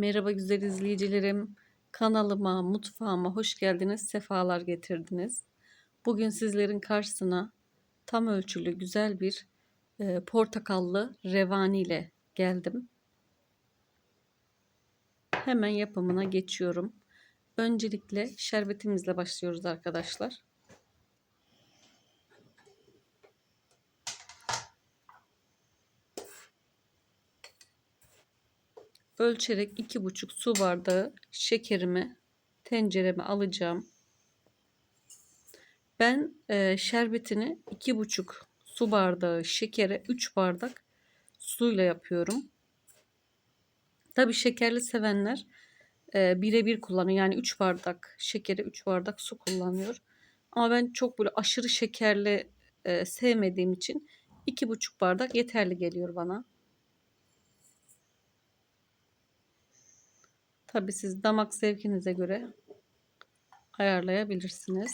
Merhaba güzel izleyicilerim. Kanalıma, mutfağıma hoş geldiniz, sefalar getirdiniz. Bugün sizlerin karşısına tam ölçülü güzel bir e, portakallı revani ile geldim. Hemen yapımına geçiyorum. Öncelikle şerbetimizle başlıyoruz arkadaşlar. Ölçerek iki buçuk su bardağı şekerimi tencereme alacağım. Ben e, şerbetini iki buçuk su bardağı şekere 3 bardak suyla yapıyorum. Tabi şekerli sevenler e, birebir kullanıyor. Yani 3 bardak şekere 3 bardak su kullanıyor. Ama ben çok böyle aşırı şekerli e, sevmediğim için iki buçuk bardak yeterli geliyor bana. Tabi siz damak zevkinize göre ayarlayabilirsiniz.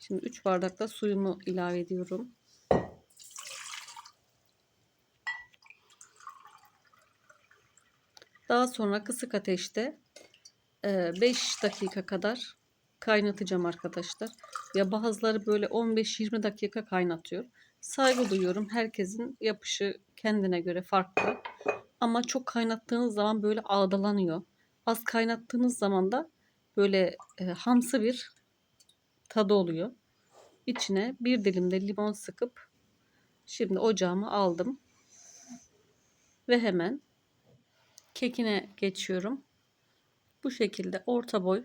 Şimdi 3 bardak da suyumu ilave ediyorum. Daha sonra kısık ateşte 5 dakika kadar kaynatacağım arkadaşlar. Ya bazıları böyle 15-20 dakika kaynatıyor. Saygı duyuyorum. Herkesin yapışı kendine göre farklı. Ama çok kaynattığınız zaman böyle ağdalanıyor. Az kaynattığınız zaman da böyle e, hamsı bir tadı oluyor. İçine bir dilim de limon sıkıp şimdi ocağımı aldım. Ve hemen kekine geçiyorum. Bu şekilde orta boy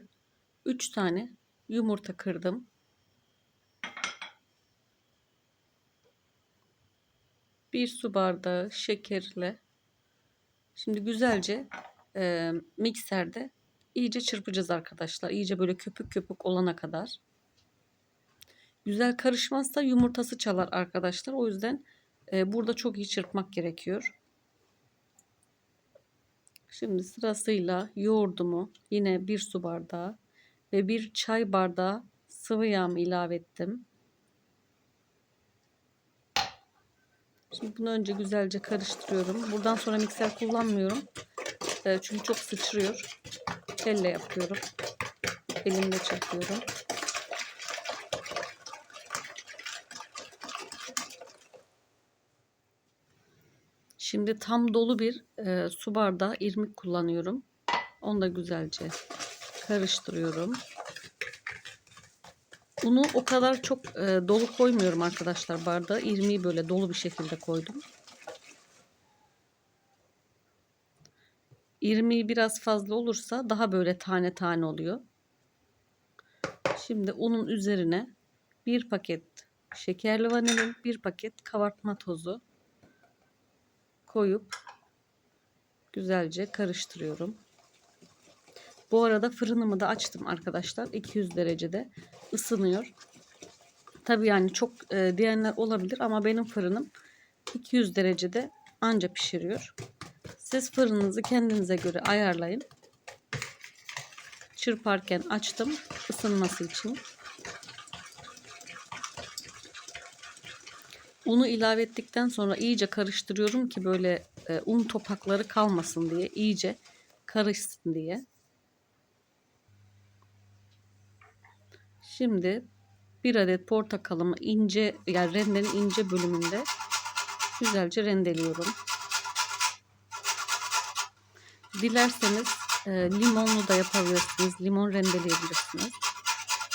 3 tane yumurta kırdım. Bir su bardağı şekerle Şimdi güzelce e, mikserde iyice çırpacağız arkadaşlar. İyice böyle köpük köpük olana kadar. Güzel karışmazsa yumurtası çalar arkadaşlar. O yüzden e, burada çok iyi çırpmak gerekiyor. Şimdi sırasıyla yoğurdumu yine bir su bardağı ve bir çay bardağı sıvı yağımı ilave ettim. Şimdi bunu önce güzelce karıştırıyorum. Buradan sonra mikser kullanmıyorum. E, çünkü çok sıçrıyor. Elle yapıyorum. Elimle çırpıyorum. Şimdi tam dolu bir e, su bardağı irmik kullanıyorum. Onu da güzelce karıştırıyorum. Unu o kadar çok e, dolu koymuyorum arkadaşlar bardağı. İrmiği böyle dolu bir şekilde koydum. İrmiği biraz fazla olursa daha böyle tane tane oluyor. Şimdi unun üzerine bir paket şekerli vanilin, bir paket kabartma tozu koyup güzelce karıştırıyorum. Bu arada fırınımı da açtım arkadaşlar. 200 derecede ısınıyor. Tabi yani çok e, diyenler olabilir ama benim fırınım 200 derecede anca pişiriyor. Siz fırınınızı kendinize göre ayarlayın. Çırparken açtım ısınması için. Unu ilave ettikten sonra iyice karıştırıyorum ki böyle e, un topakları kalmasın diye iyice karışsın diye. Şimdi bir adet portakalımı ince yani rendenin ince bölümünde güzelce rendeliyorum. Dilerseniz e, limonlu da yapabilirsiniz. Limon rendeleyebilirsiniz.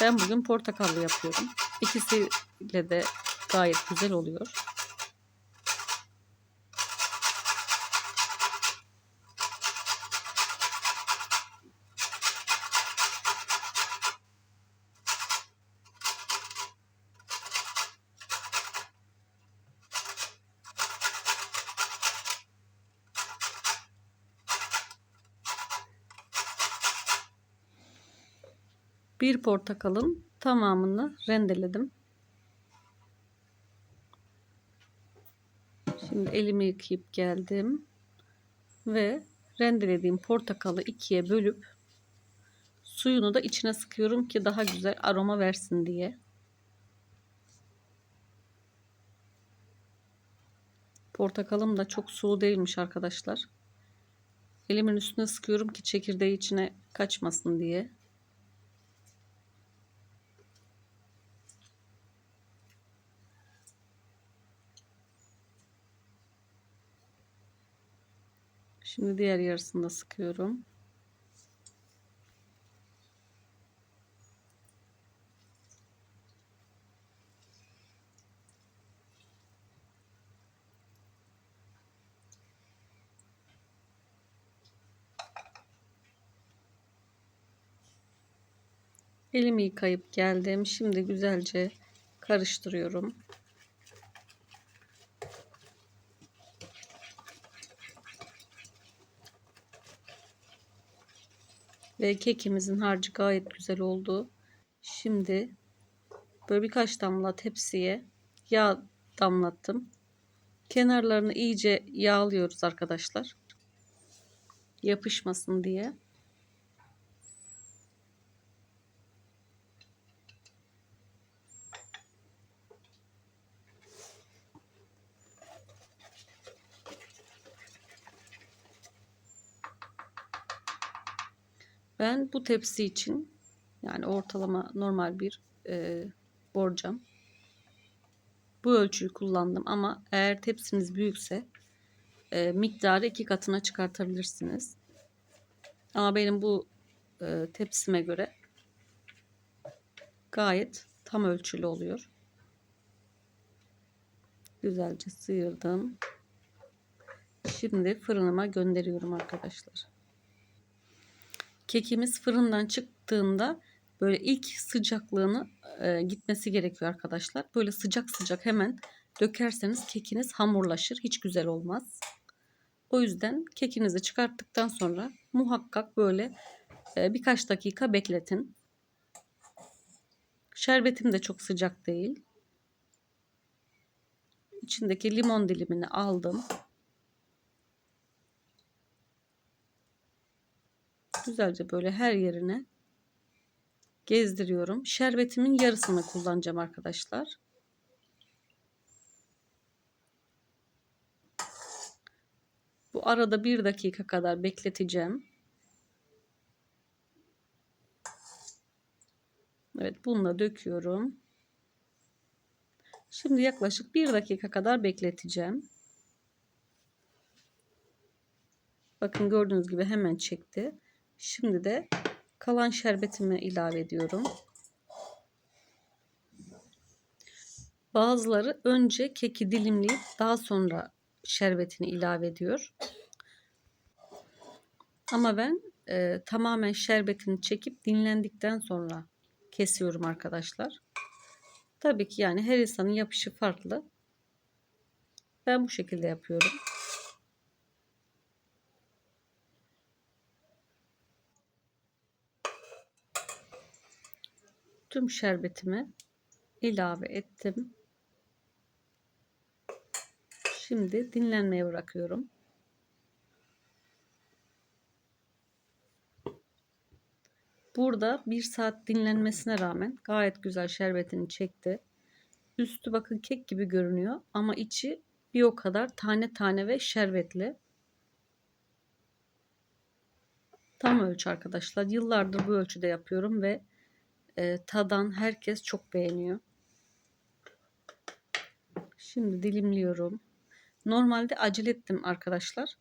Ben bugün portakallı yapıyorum. İkisiyle de gayet güzel oluyor. Bir portakalın tamamını rendeledim. Şimdi elimi yıkayıp geldim ve rendelediğim portakalı ikiye bölüp suyunu da içine sıkıyorum ki daha güzel aroma versin diye. Portakalım da çok sulu değilmiş arkadaşlar. Elimin üstüne sıkıyorum ki çekirdeği içine kaçmasın diye. Şimdi diğer yarısını da sıkıyorum. Elimi yıkayıp geldim. Şimdi güzelce karıştırıyorum. Ve kekimizin harcı gayet güzel oldu. Şimdi böyle birkaç damla tepsiye yağ damlattım. Kenarlarını iyice yağlıyoruz arkadaşlar. Yapışmasın diye. Ben bu tepsi için yani ortalama normal bir e, borcam. Bu ölçüyü kullandım ama eğer tepsiniz büyükse e, miktarı iki katına çıkartabilirsiniz. Ama benim bu e, tepsime göre gayet tam ölçülü oluyor. Güzelce sıyırdım. Şimdi fırınıma gönderiyorum arkadaşlar. Kekimiz fırından çıktığında böyle ilk sıcaklığını e, gitmesi gerekiyor arkadaşlar. Böyle sıcak sıcak hemen dökerseniz kekiniz hamurlaşır. Hiç güzel olmaz. O yüzden kekinizi çıkarttıktan sonra muhakkak böyle e, birkaç dakika bekletin. Şerbetim de çok sıcak değil. İçindeki limon dilimini aldım. Güzelce böyle her yerine gezdiriyorum. Şerbetimin yarısını kullanacağım arkadaşlar. Bu arada bir dakika kadar bekleteceğim. Evet bunu da döküyorum. Şimdi yaklaşık bir dakika kadar bekleteceğim. Bakın gördüğünüz gibi hemen çekti. Şimdi de kalan şerbetimi ilave ediyorum. Bazıları önce keki dilimleyip daha sonra şerbetini ilave ediyor. Ama ben e, tamamen şerbetini çekip dinlendikten sonra kesiyorum arkadaşlar. Tabii ki yani her insanın yapışı farklı. Ben bu şekilde yapıyorum. Tüm şerbetimi ilave ettim. Şimdi dinlenmeye bırakıyorum. Burada bir saat dinlenmesine rağmen gayet güzel şerbetini çekti. Üstü bakın kek gibi görünüyor ama içi bir o kadar tane tane ve şerbetli. Tam ölçü arkadaşlar. Yıllardır bu ölçüde yapıyorum ve e, tadan herkes çok beğeniyor. Şimdi dilimliyorum. Normalde acele ettim arkadaşlar.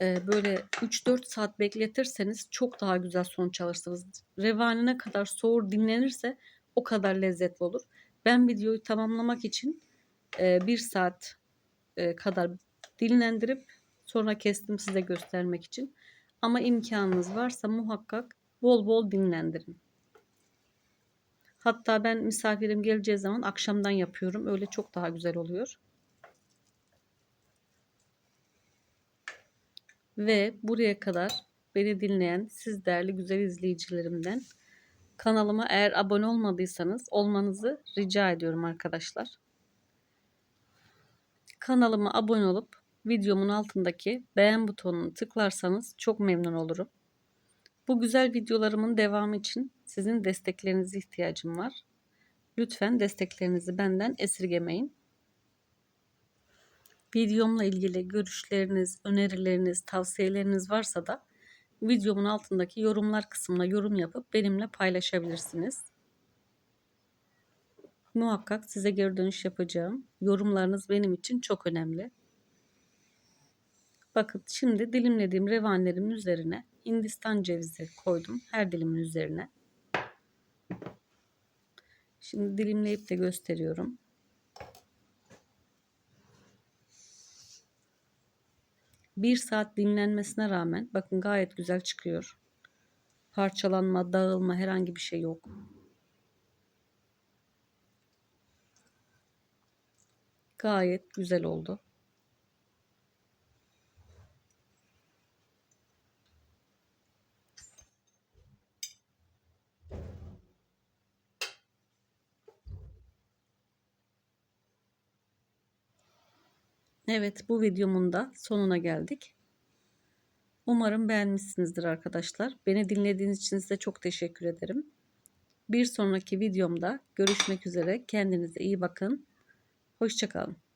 E, böyle 3-4 saat bekletirseniz çok daha güzel sonuç alırsınız. Revanine kadar soğur dinlenirse o kadar lezzetli olur. Ben videoyu tamamlamak için e, 1 saat e, kadar dinlendirip sonra kestim size göstermek için. Ama imkanınız varsa muhakkak bol bol dinlendirin. Hatta ben misafirim geleceği zaman akşamdan yapıyorum. Öyle çok daha güzel oluyor. Ve buraya kadar beni dinleyen siz değerli güzel izleyicilerimden kanalıma eğer abone olmadıysanız olmanızı rica ediyorum arkadaşlar. Kanalıma abone olup videomun altındaki beğen butonunu tıklarsanız çok memnun olurum. Bu güzel videolarımın devamı için sizin desteklerinize ihtiyacım var. Lütfen desteklerinizi benden esirgemeyin. Videomla ilgili görüşleriniz, önerileriniz, tavsiyeleriniz varsa da videomun altındaki yorumlar kısmına yorum yapıp benimle paylaşabilirsiniz. Muhakkak size geri dönüş yapacağım. Yorumlarınız benim için çok önemli. Bakın şimdi dilimlediğim revanlerimin üzerine Hindistan cevizi koydum her dilimin üzerine. Şimdi dilimleyip de gösteriyorum. Bir saat dinlenmesine rağmen bakın gayet güzel çıkıyor. Parçalanma, dağılma herhangi bir şey yok. Gayet güzel oldu. Evet bu videomun da sonuna geldik. Umarım beğenmişsinizdir arkadaşlar. Beni dinlediğiniz için size çok teşekkür ederim. Bir sonraki videomda görüşmek üzere. Kendinize iyi bakın. Hoşçakalın.